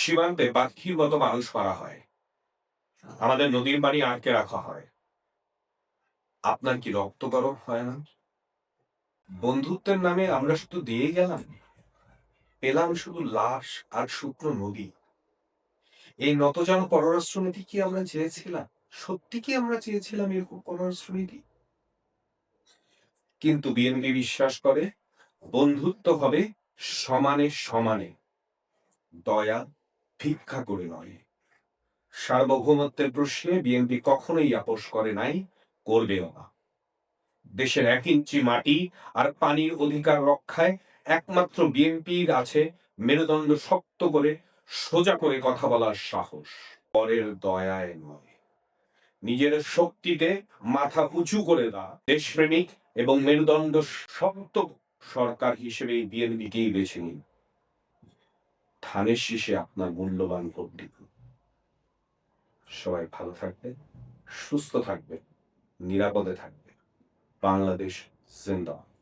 সীমান্তে পাখির মতো মানুষ মারা হয়। আমাদের নদীর পানি আটকে রাখা হয়। আপনার কি রক্ত গরম হয় না? বন্ধুত্বের নামে আমরা শুধু দিয়ে গেলাম? পেলাম শুধু লাশ আর শুকনো নদী। এই নতজান পররাষ্ট্রনীতি কি আমরা চেয়েছিলাম? সত্যি কি আমরা চেয়েছিলাম এরকম পররাষ্ট্রনীতি কিন্তু বিএনপি বিশ্বাস করে বন্ধুত্ব হবে সমানে সমানে। দয়া ভিক্ষা করে নয়। সার্বভৌমত্বের প্রশ্নে বিএনপি কখনোই আপোষ করে নাই, করবেও না। দেশের এক ইঞ্চি মাটি আর পানির অধিকার রক্ষায় একমাত্র বিএনপির আছে মেরুদণ্ড শক্ত করে, সোজা করে কথা বলার সাহস। পরের দয়ায় নয়। নিজের শক্তিতে মাথা উঁচু করে দা। দেশপ্রেমিক এবং মেরুদণ্ড শক্ত সরকার হিসেবে বিএনপিকেই বেছে নিন। ধানের শীষে আপনার মূল্যবান ভোট দিন। সবাই ভালো থাকবে সুস্থ থাকবে নিরাপদে থাকবে বাংলাদেশ জিন্দাবাদ।